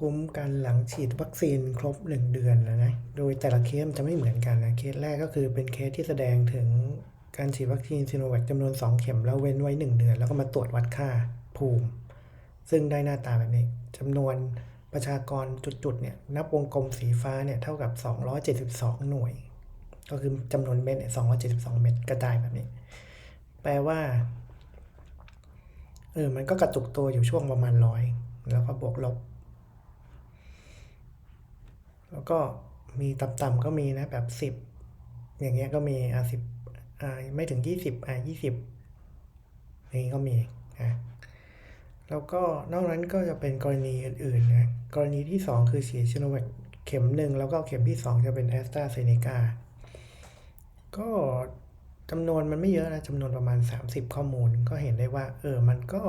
คุ้มกันหลังฉีดวัคซีนครบ 1 เดือนนะนะ โดยแต่ละเคสจะไม่เหมือนกันนะ เคสแรกก็คือเป็นเคสที่แสดงถึงการฉีดวัคซีนซีโนแวคจำนวน 2 เข็มแล้วเว้นไว้ 1 เดือน แล้วก็มาตรวจวัดค่าภูมิ ซึ่งได้หน้าตาแบบนี้จำนวนประชากรจุดๆเนี่ยนับวงกลมสีฟ้าเนี่ยเท่ากับ 272 หน่วย ก็คือจำนวนเม็ดเนี่ย272 เม็ดกระจายแบบนี้ แปลว่าเออมันก็กระจุกตัวอยู่ช่วงประมาณร้อยแล้วก็บวกลบ แล้วก็มีต่ำๆก็มีนะแบบสิบอย่างเงี้ยก็มีอะสิบอ่าไม่ถึงยี่สิบอะยี่สิบอย่างงี้ก็มีนะแล้วก็นอกนั้นก็จะเป็นกรณีอื่นๆนะกรณีที่สองคือฉีดชิโนแวคเข็มหนึ่งแล้วก็เข็มที่สองจะเป็นแอสตราเซเนกาก็จำนวนมันไม่เยอะนะจำนวนประมาณ 30 ข้อมูลก็เห็นได้ว่า เออมันก็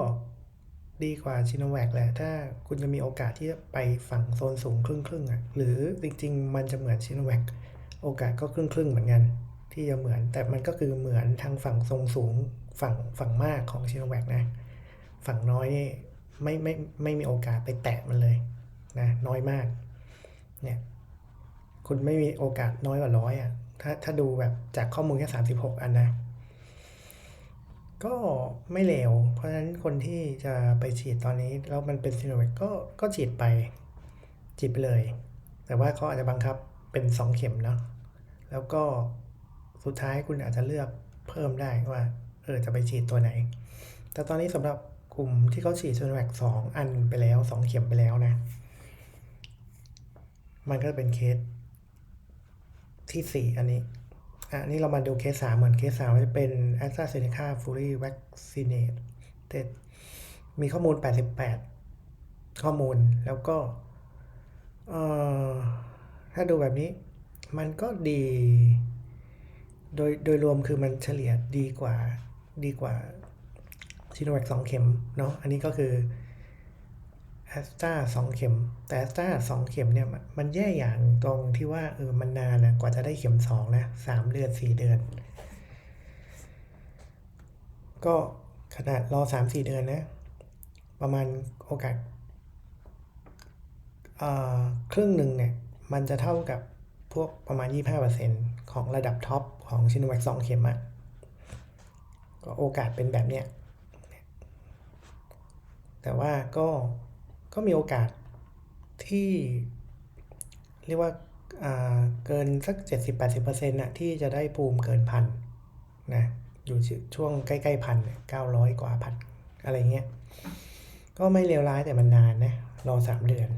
ดีกว่าชิโนแวคแหละ ถ้าคุณจะมีโอกาสที่จะไปฝั่งโซนสูงครึ่งครึ่งอะ หรือจริง ๆ มันจะเหมือนชิโนแวคโอกาสก็ครึ่งครึ่งเหมือนกัน ที่จะเหมือน แต่มันก็คือเหมือนทางฝั่งทรงสูงฝั่งฝั่งมากของชิโนแวคนะ ฝั่งน้อยนี่ไม่ไม่ไม่มีโอกาสไปแตะมันเลยนะน้อยมาก เนี่ย คุณไม่มีโอกาสน้อยกว่าร้อยอะ ถ้าถ้าดูแบบจากข้อมูลแค่สามสิบหกอันนะ ก็ไม่เลวเพราะฉะนั้นคนที่จะไปฉีดตอนนี้แล้วมันเป็นซีโนแวคก็ก็ฉีดไปฉีดไปเลย แต่ว่าเขาอาจจะบังคับเป็นสองเข็มเนาะแล้วก็สุดท้ายคุณอาจจะเลือกเพิ่มได้ว่าเออจะไปฉีดตัวไหน แต่ตอนนี้สำหรับกลุ่มที่เขาฉีดซีโนแวคสองอันไปแล้วสองเข็มไปแล้วนะ มันก็เป็นเคสที่สี่อันนี้ อะนี่เรามาดูเคสสามเหมือนเคสสามจะเป็น a s t r a z e ซ e c a fully vaccinated มีข้อมูล 88 ข้อมูลแล้วก็ถ้าดูแบบนี้มันก็ดี โดยโดยรวมคือมันเฉลี่ยดีกว่าดีกว่าซิโนแวคสองเข็มเนาะอันนี้ก็คือ แอสตราสองเข็ม แต่แอสตราสองเข็มเนี่ยมันแย่อย่างตรงที่ว่าเออมันนานนะกว่าจะได้เข็มสองนะสามเดือนสี่เดือน ก็ขนาดรอสามสี่เดือนนะ ประมาณโอกาสเอ่อครึ่งหนึ่งเนี่ย มันจะเท่ากับพวกประมาณ 25%ของระดับท็อปของชินแวคสองเข็มอะก็โอกาสเป็นแบบเนี้ยแต่ว่าก็ ก็มีโอกาสที่เรียกว่าาเกินสัก 70-80%นะที่จะได้ภูมิเกินพันนะอยู่ช่วงใกล้ๆพันเก้าร้อยกว่าพันอะไรเงี้ย ก็ไม่เลวร้ายแต่มันนานนะรอสามเดือน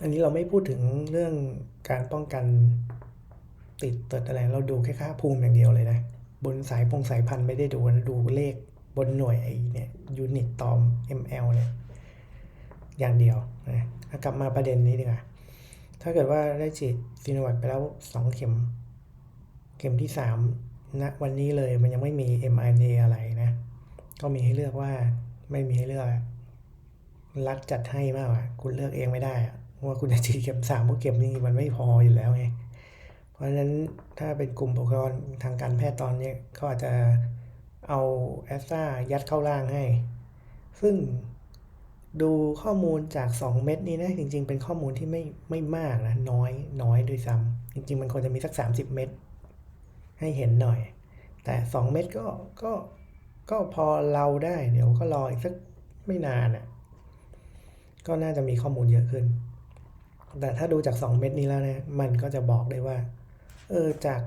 อันนี้เราไม่พูดถึงเรื่องการป้องกันติดเติดอะไร เราดูแค่ค่าภูมิอย่างเดียวเลยนะ บนสายพงสายพันธุ์ไม่ได้ดูนะดูเลขบนหน่วยไอ้เนี่ยยูนิตตอม ml เนี่ย อย่างเดียวนะกลับมาประเด็นนี้ดีกว่า ถ้าเกิดว่าได้ฉีดซีโนแวคไปแล้วสองเข็ม เข็มที่สามณนะวันนี้เลยมันยังไม่มี mRNA อะไรนะ ก็มีให้เลือกว่าไม่มีให้เลือก รัฐจัดให้มากอะ คุณเลือกเองไม่ได้อะว่าคุณจะฉีดเข็มสามเพราะเข็มนี้มันไม่พออยู่แล้วไง เพราะฉะนั้นถ้าเป็นกลุ่มบุคลากรทางการแพทย์ตอนนี้เขาอาจจะเอาแอสตรายัดเข้าร่างให้ ซึ่ง ดูข้อมูลจาก 2 เม็ดนี้นะจริง ๆ เป็นข้อมูลที่ไม่ไม่มากนะน้อยน้อยด้วยซ้ำจริง ๆ มันควรจะมีสัก 30 เม็ดให้เห็นหน่อย แต่ 2 เม็ดก็ก็ก็พอเราได้เดี๋ยวก็รออีกสักไม่นานอะก็น่าจะมีข้อมูลเยอะขึ้น แต่ถ้าดูจาก 2 เม็ดนี้แล้วนี่ยมันก็จะบอกได้ว่าเออจาก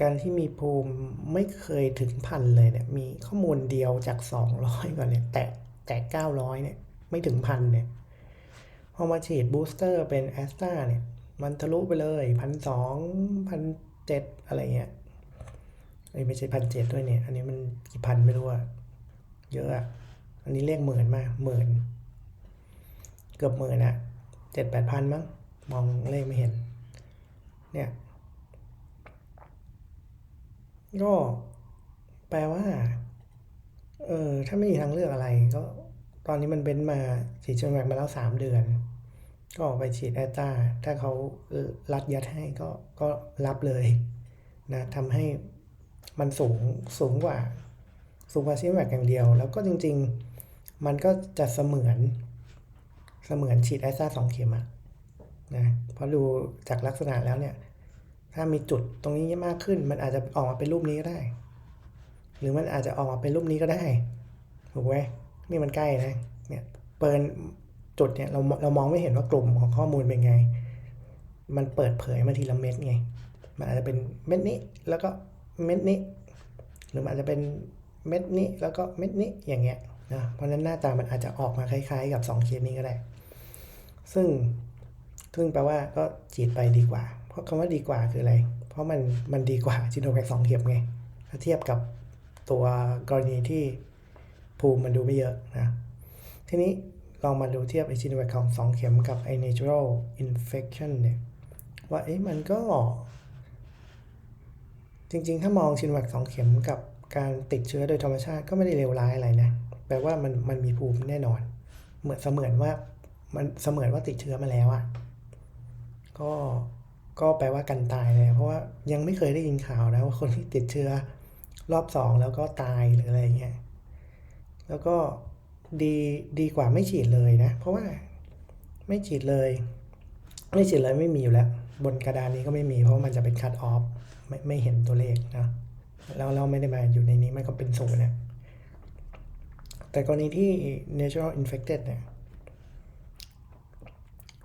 การที่มีภูมิไม่เคยถึงพันเลยเนี่ยมีข้อมูลเดียวจาก 200 ก่อนเนี่ยแตะแตะ900 เนี่ย ไม่ถึงพันเนี่ยพอมาฉีดบูสเตอร์เป็นแอสตราเนี่ย มันทะลุไปเลยพันสองพันเจ็ดอะไรเงี้ยเอ้ยไม่ใช่พันเจ็ดด้วยเนี่ย อันนี้มันกี่พันไม่รู้อะเยอะอะอันนี้เลขหมื่นมาหมื่น เกือบหมื่นอะเจ็ดแปดพันมั้ง มองเลขไม่เห็น เนี่ย ก็แปลว่า เออ ถ้าไม่มีทางเลือกอะไรก็ อนนี้มันเบ้นมาฉีดชิโนแวคมาแล้วสามเดือน ก็ออกไปฉีดแอตตาถ้าเขารัดยัดให้ก็ก็รับเลยนะทำให้มันสูงสูงกว่า สูงกว่าชิโนแวคอย่างเดียว แล้วก็จริง ๆ มันก็จะเสมือนเสมือนฉีดแอสตาสองเข็มอะนะเพราะดูจากลักษณะแล้วเนี่ย ถ้ามีจุดตรงนี้มากขึ้น มันอาจจะออกมาเป็นรูปนี้ก็ได้ หรือมันอาจจะออกมาเป็นรูปนี้ก็ได้ถูกไหม นี่มันใกล้นะเนี่ยเปิดจุดเนี่ยเราเรามองไม่เห็นว่ากลุ่มของข้อมูลเป็นไง มันเปิดเผยมาทีละเม็ดไง มันอาจจะเป็นเม็ดนี้แล้วก็เม็ดนี้ หรือมันอาจจะเป็นเม็ดนี้แล้วก็เม็ดนี้อย่างเงี้ยนะเพราะนั้นหน้าตามันอาจจะออกมาคล้ายๆ กับ2เคสนี้ก็ได้ ซึ่งซึ่งแปลว่าก็ฉีดไปดีกว่า เพราะคำว่าดีกว่าคืออะไร เพราะมันมันดีกว่าจิโนแวคสองเข็มไงถ้าเทียบกับตัวกรณีที่ ภูมิมันดูไม่เยอะนะ ทีนี้ลองมาดูเทียบไอชิโนแวคของสองเข็มกับไอ natural infection เนี่ย ว่าเอ๊ะมันก็ จริงๆ ถ้ามองชิโนแวคสองเข็มกับการติดเชื้อโดยธรรมชาติก็ไม่ได้เลวร้ายอะไรนะ แปลว่ามันมันมีภูมิแน่นอน เหมือนเสมือนว่ามันเสมือนว่าติดเชื้อมาแล้วอะ่ะ ก็ก็แปลว่ากันตายเลยเพราะว่ายังไม่เคยได้ยินข่าวนะว่าคนที่ติดเชื้อรอบสองแล้วก็ตายหรืออะไรเงี้ย แล้วก็ดีดีกว่าไม่ฉีดเลยนะ เพราะว่าไม่ฉีดเลย ไม่ฉีดเลยไม่มีอยู่แล้ว บนกระดานนี้ก็ไม่มีเพราะมันจะเป็นคัตออฟไม่ไม่เห็นตัวเลขนะแล้วเราไม่ได้มาอยู่ในนี้มันก็เป็นศูนย์เนี่ยแต่กรณีที่ natural infected เนี่ย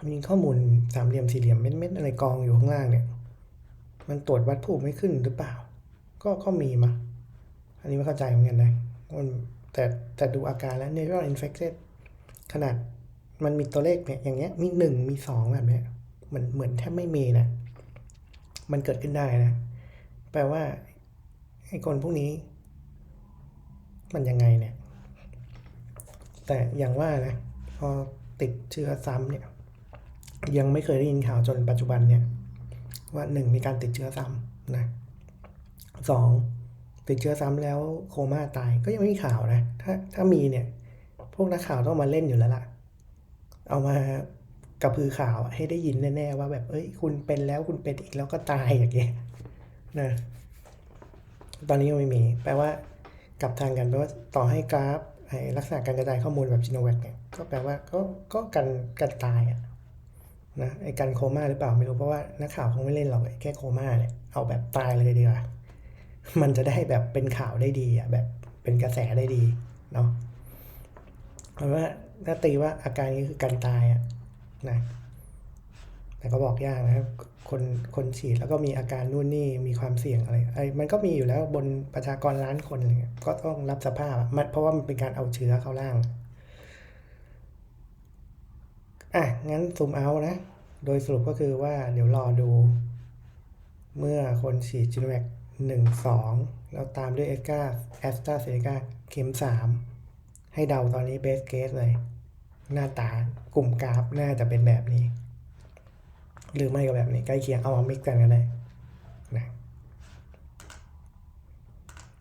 มีข้อมูลสามเหลี่ยมสี่เหลี่ยมเม็ดๆอะไรกองอยู่ข้างล่างเนี่ย มันตรวจวัดภูมิไม่ขึ้นหรือเปล่า ก็ก็มีมา อันนี้ไม่เข้าใจเหมือนกันนะมัน แต่แต่ดูอาการแล้ว natural infected ขนาดมันมีตัวเลขเนี่ยอย่างเงี้ยมีหนึ่งมีสองแบบเนี้ยมันเหมือนแทบไม่มีนะมันเกิดขึ้นได้นะ แปลว่าไอ้คนพวกนี้ มันยังไงเนี่ย แต่อย่างว่านะ พอติดเชื้อซ้ำเนี่ย ยังไม่เคยได้ยินข่าวจนปัจจุบันเนี่ย ว่าหนึ่งมีการติดเชื้อซ้ำนะสอง ติดเชื้อซ้ำแล้วโคม่าตายก็ยังไม่มีข่าวนะ ถ้าถ้ามีเนี่ย พวกนักข่าวต้องมาเล่นอยู่แล้วล่ะ เอามากระพือข่าวให้ได้ยินแน่ๆว่าแบบเอ้ย คุณเป็นแล้วคุณเป็นอีกแล้วก็ตายอย่างเงี้ยนะตอนนี้ยังไม่มี แปลว่า กลับทางกันแปลว่าต่อให้กราฟไอ้ลักษณะการกระจายข้อมูลแบบจินแวคเนี่ยก็แปลว่าก็ก็กันกันตายอะนะไอ้การโคม่าหรือเปล่าไม่รู้เพราะว่านักข่าวคงไม่เล่นหรอกแค่โคม่าเนี่ยเอาแบบตายเลยดีกว่า มันจะได้แบบเป็นข่าวได้ดีอะแบบเป็นกระแสได้ดีเนาะเพราะว่าถ้าตีว่าอาการนี้คือการตายอะนะแต่ก็บอกยากนะครับ คนคนฉีดแล้วก็มีอาการนู่นนี่มีความเสี่ยงอะไรไอ้มันก็มีอยู่แล้วบนประชากรล้านคนเงี้ยก็ต้องรับสภาพมันเพราะว่ามันเป็นการเอาเชื้อเข้าร่าง อะ งั้นซูมเอานะ โดยสรุปก็คือว่าเดี๋ยวรอดู เมื่อคนฉีดจิโนแวค หนึ่งสองแล้วตามด้วยเอสกาแอสตราเซเนกาเข็มสามให้เดาตอนนี้เบสเกสเลย หน้าตากลุ่มกราฟน่าจะเป็นแบบนี้ หรือไม่ก็แบบนี้ใกล้เคียงเอามามิกกันก็ได้